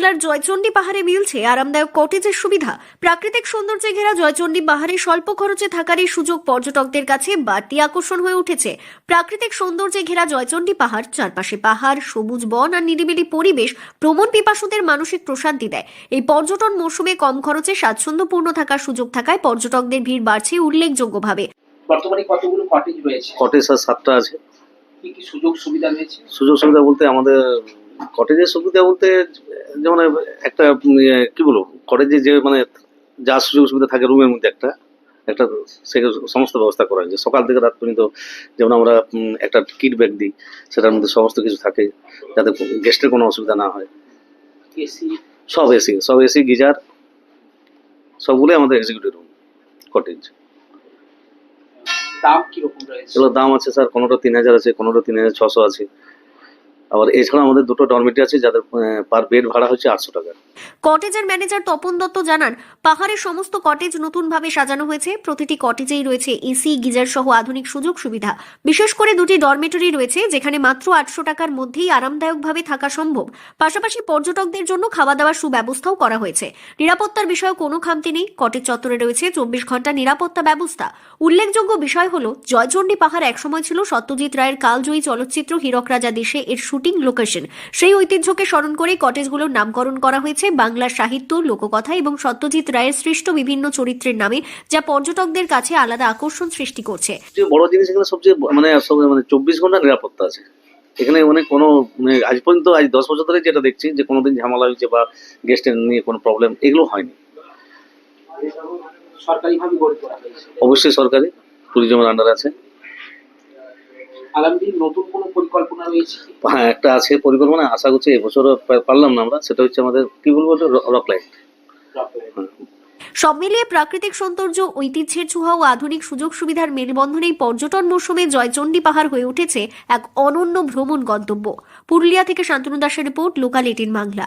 জেলার জয়চণ্ডী পাহাড়ে মিলছে আরামদায়ক কটেজের সুবিধা। প্রাকৃতিক সৌন্দর্যে ঘেরা জয়চণ্ডী পাহাড়ে স্বল্প খরচে থাকার এই সুযোগ পর্যটকদের কাছে বাড়তি আকর্ষণ হয়ে উঠেছে। প্রাকৃতিক সৌন্দর্যে ঘেরা জয়চণ্ডী পাহাড় চারপাশে পাহাড় সবুজ বন আর নিরিবিলি পরিবেশ ভ্রমণ পিপাসুদের মানসিক প্রশান্তি দেয়। এই পর্যটন মৌসুমে কম খরচে স্বাচ্ছন্দ্যপূর্ণ থাকার সুযোগ থাকায় পর্যটকদের ভিড় বাড়ছে উল্লেখযোগ্যভাবে। বর্তমানে কতগুলো কটেজ রয়েছে? কটেজ আর সাতটা আছে। কি কি সুযোগ সুবিধা রয়েছে? সুযোগ সুবিধা বলতে আমাদের কটেজের সুবিধা বলতে যেমন একটা ইয়ে, কি বলব? কটেজে যে মানে যা সুযোগ সুবিধা থাকে রুমের মধ্যে একটা একটা সে সমস্ত ব্যবস্থা করা হয়েছে সকাল থেকে রাত পর্যন্ত যেমন আমরা একটা কিট ব্যাগ দিই সেটার মধ্যে সমস্ত কিছু থাকে যাতে গেস্টের কোনো অসুবিধা না হয়। সব এসি সব এসি গিজার সবগুলোই আমাদের এক্সিকিউটিভ রুম কটেজ দাম কীরকম রয়েছে? এগুলোর দাম আছে স্যার কোনোটা তিন হাজার আছে কোনোটা তিন হাজার ছশো আছে। আবার এছাড়া আমাদের দুটো আছে যাদের পার বেড ভাড়া হচ্ছে আটশো টাকা। কটেজের ম্যানেজার তপন দত্ত জানান পাহাড়ের সমস্ত কটেজ সাজানো হয়েছে। প্রতিটি কটেজেই রয়েছে এসি গিজার সহ আধুনিক সুযোগ সুবিধা। বিশেষ করে দুটি ডরমেটরি রয়েছে, যেখানে মাত্র আটশো টাকার মধ্যেই আরামদায়কভাবে থাকা সম্ভব। পাশাপাশি পর্যটকদের জন্য খাওয়া দাওয়ার সুব্যবস্থাও করা হয়েছে। নিরাপত্তার বিষয়ে কোনো খামতি নেই। কটেজ চত্বরে রয়েছে চব্বিশ ঘণ্টা নিরাপত্তা ব্যবস্থা। উল্লেখযোগ্য বিষয় হল, জয়চণ্ডী পাহাড় একসময় ছিল সত্যজিৎ রায়ের কালজয়ী চলচ্চিত্র হীরক রাজা দেশে এর শুটিং লোকেশন। সেই ঐতিহ্যকে স্মরণ করে কটেজগুলোর নামকরণ করা হয়েছে। বাংলা সাহিত্য লোককথা এবং সত্যজিৎ রায়ের সৃষ্ট বিভিন্ন চরিত্রের নামে যা পর্যটকদের কাছে আলাদা আকর্ষণ সৃষ্টি করছে। বড় জিনিস এখানে সবচেয়ে মানে মানে চব্বিশ ঘণ্টা নিরাপত্তা আছে। এখানে মানে কোনো মানে আজ পর্যন্ত আজ দশ বছর ধরে যেটা দেখছি যে কোনোদিন ঝামেলা হয়েছে বা গেস্টের নিয়ে কোনো প্রবলেম এগুলো হয়নি। অবশ্যই সরকারি ট্যুরিজমের আন্ডার আছে। আগামী নতুন কোনো পরিকল্পনা রয়েছে হ্যাঁ একটা আছে পরিকল্পনা আশা করছি এবছর পারলাম না আমরা সেটা হচ্ছে আমাদের কি বলব রক লাইট সব মিলিয়ে প্রাকৃতিক সৌন্দর্য ঐতিহ্যের ছোঁয়া ও আধুনিক সুযোগ সুবিধার মেলবন্ধনেই পর্যটন মৌসুমে জয়চণ্ডী পাহাড় হয়ে উঠেছে এক অনন্য ভ্রমণ গন্তব্য। পুরুলিয়া থেকে শান্তনু দাসের রিপোর্ট লোকাল এটিন বাংলা